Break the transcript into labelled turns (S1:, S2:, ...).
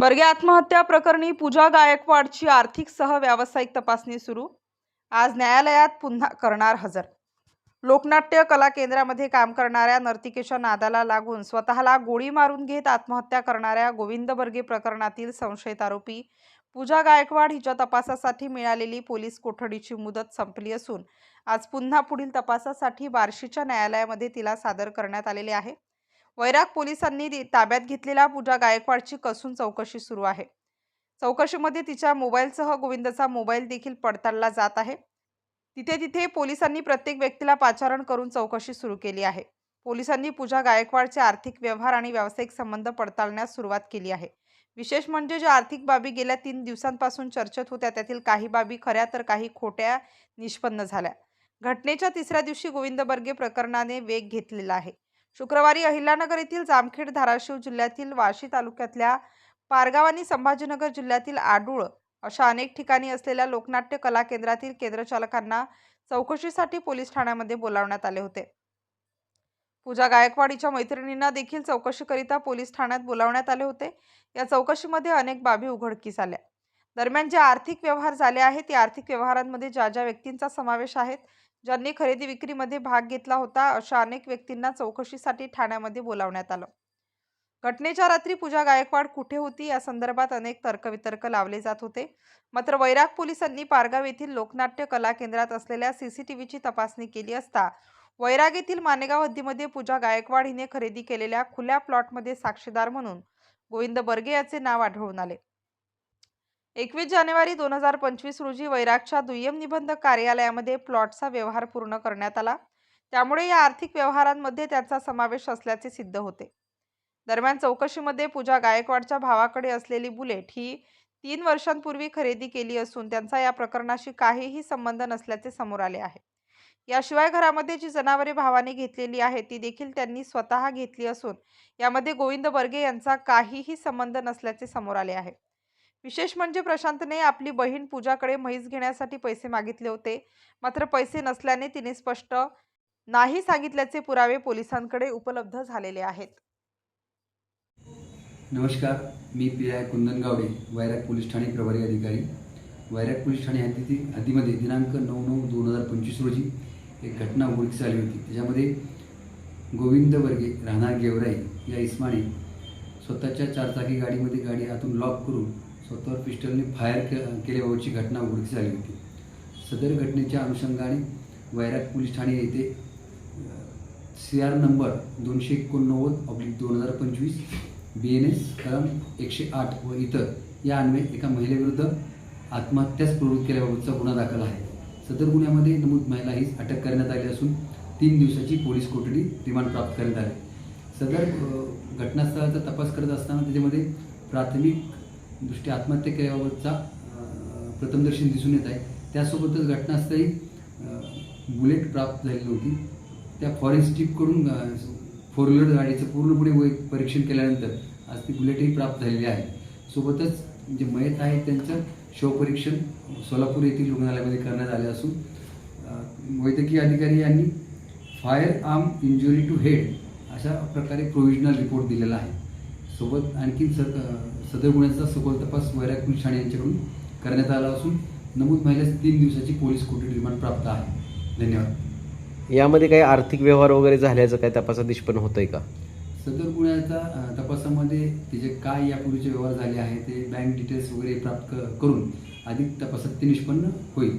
S1: बर्गे आत्महत्या प्रकरणी पूजा गायकवाडची आर्थिक सह व्यावसायिक तपासणी सुरू. आज न्यायालयात पुन्हा करणार हजर. लोकनाट्य कला केंद्रामध्ये काम करणाऱ्या नर्तिकेच्या नादाला लागून स्वतःला गोळी मारून घेत आत्महत्या करणाऱ्या गोविंद बर्गे प्रकरणातील संशयित आरोपी पूजा गायकवाड हिच्या तपासासाठी मिळालेली पोलीस कोठडीची मुदत संपली असून आज पुन्हा पुढील तपासासाठी बार्शीच्या न्यायालयामध्ये तिला सादर करण्यात आलेले आहे. वैराग पोलिसांनी ताब्यात घेतलेल्या पूजा गायकवाडची कसून चौकशी सुरू आहे. चौकशीमध्ये तिच्या मोबाईलसह गोविंदचा मोबाईल देखील पडताळला जात आहे. तिथे तिथे पोलिसांनी प्रत्येक व्यक्तीला पाचारण करून चौकशी सुरू केली आहे. पोलिसांनी पूजा गायकवाडचे आर्थिक व्यवहार आणि व्यावसायिक संबंध पडताळण्यास सुरुवात केली आहे. विशेष म्हणजे ज्या आर्थिक बाबी गेल्या तीन दिवसांपासून चर्चेत होत्या त्यातील काही बाबी खऱ्या तर काही खोट्या निष्पन्न झाल्या. घटनेच्या तिसऱ्या दिवशी गोविंद बर्गे प्रकरणाने वेग घेतलेला आहे. शुक्रवारी अहिल्यानगर येथील जामखेड धाराशिव जिल्ह्यातील वाशी तालुक्यातल्या पारगाव आणि संभाजीनगर जिल्ह्यातील आडूळ अशा अनेक ठिकाणी असलेल्या लोकनाट्य कला केंद्रातील केंद्रचालकांना चौकशीसाठी पोलीस ठाण्यामध्ये बोलावण्यात आले होते. पूजा गायकवाडीच्या मैत्रिणींना देखील चौकशीकरिता पोलीस ठाण्यात बोलावण्यात आले होते. या चौकशीमध्ये अनेक बाबी उघडकीस आल्या. दरम्यान जे आर्थिक व्यवहार झाले आहेत त्या आर्थिक व्यवहारांमध्ये ज्या ज्या व्यक्तींचा समावेश आहेत ज्यांनी खरेदी विक्रीमध्ये भाग घेतला होता अशा अनेक व्यक्तींना चौकशीसाठी ठाण्यामध्ये बोलावण्यात आलं. घटनेच्या रात्री पूजा गायकवाड कुठे होती? या संदर्भात अनेक तर्कवितर्क लावले जात होते. मात्र वैराग पोलिसांनी पारगाव येथील लोकनाट्य कला केंद्रात असलेल्या सीसीटीव्हीची तपासणी केली असता वैराग येथील मानेगाव हद्दीमध्ये पूजा गायकवाड हिने खरेदी केलेल्या खुल्या प्लॉटमध्ये साक्षीदार म्हणून गोविंद बर्गे याचे नाव आढळून आले. एकवीस जानेवारी दोन हजार पंचवीस रोजी वैरागच्या दुय्यम निबंधक कार्यालयामध्ये प्लॉटचा व्यवहार पूर्ण करण्यात आला. त्यामुळे या आर्थिक व्यवहारांमध्ये त्याचा समावेश असल्याचे सिद्ध होते. दरम्यान चौकशीमध्ये पूजा गायकवाडच्या भावाकडे असलेली बुलेट ही तीन वर्षांपूर्वी खरेदी केली असून त्यांचा या प्रकरणाशी काहीही संबंध नसल्याचे समोर आले आहे. याशिवाय घरामध्ये जी जनावरे भावाने घेतलेली आहेत ती देखील त्यांनी स्वतः घेतली असून यामध्ये गोविंद बर्गे यांचा काहीही संबंध नसल्याचे समोर आले आहे. विशेष म्हणजे प्रशांतने आपली बहीण पूजाकडे म्हैस घेण्यासाठी पैसे मागितले होते. मात्र पैसे नसल्याने तिने स्पष्ट नाही सांगितल्याचे पुरावे पोलिसांकडे उपलब्ध झालेले आहेत.
S2: नमस्कार मी P I Kundan Gawade Vairag police Thane प्रभारी अधिकारी. वैराग पोलीस ठाणे हद्दीतील हद्दीमध्ये दिनांक नऊ नऊ दोन हजार पंचवीस रोजी एक घटना उघडकीस आली होती. त्याच्यामध्ये गोविंद वर्गे राहणार गेवराई या इस्माने स्वतःच्या चारचाकी गाडीमध्ये गाडी आतून लॉक करून स्वतःवर पिस्टलने फायर के केल्याबाबतची घटना उघडकीस आली होती. सदर घटनेच्या अनुषंगाने वैराग पोलीस ठाणे येथे सी आर नंबर दोनशे एकोणनव्वद ऑब्लिक दोन हजार पंचवीस बी एन एस कलम एकशे आठ व इतर या अन्वये एका महिलेविरुद्ध आत्महत्याच प्रवृत्त केल्याबाबतचा गुन्हा दाखल आहे. सदर गुन्ह्यामध्ये नमूद महिला हीच अटक करण्यात आली असून तीन दिवसाची पोलीस कोठडी रिमांड प्राप्त करण्यात आली. सदर घटनास्थळाचा तपास करत असताना त्याच्यामध्ये प्राथमिक दृष्टी आत्महत्या केल्याबाबतचा प्रथमदर्शन दिसून येत आहे. त्यासोबतच घटनास्थळी बुलेट प्राप्त झालेली होती. त्या फॉरेन्सिककडून फोर व्हीलर गाडीचं पूर्णपणे वै परीक्षण केल्यानंतर आज ती बुलेटही प्राप्त झालेली आहे. सोबतच जे मयत आहेत त्यांचं शवपरीक्षण सोलापूर येथील रुग्णालयामध्ये करण्यात आले असून वैद्यकीय अधिकारी यांनी fire arm injury to head अशा प्रकारे प्रोव्हिजनल रिपोर्ट दिलेला आहे. सोबत आणखी स सदर गुन्ह्याचा सखोल तपास वैराग पोलीस ठाणे यांच्याकडून करण्यात आला असून नमूद महिलेस तीन दिवसाची पोलीस कोठडी रिमांड प्राप्त आहे. धन्यवाद.
S3: यामध्ये काही आर्थिक व्यवहार वगैरे झाल्याचं काय तपासात निष्पन्न होतंय का?
S2: सदर गुन्ह्याचा तपासामध्ये तिचे काय यापूर्वीचे व्यवहार झाले आहे ते बँक डिटेल्स वगैरे प्राप्त करून अधिक तपासात ते निष्पन्न होईल.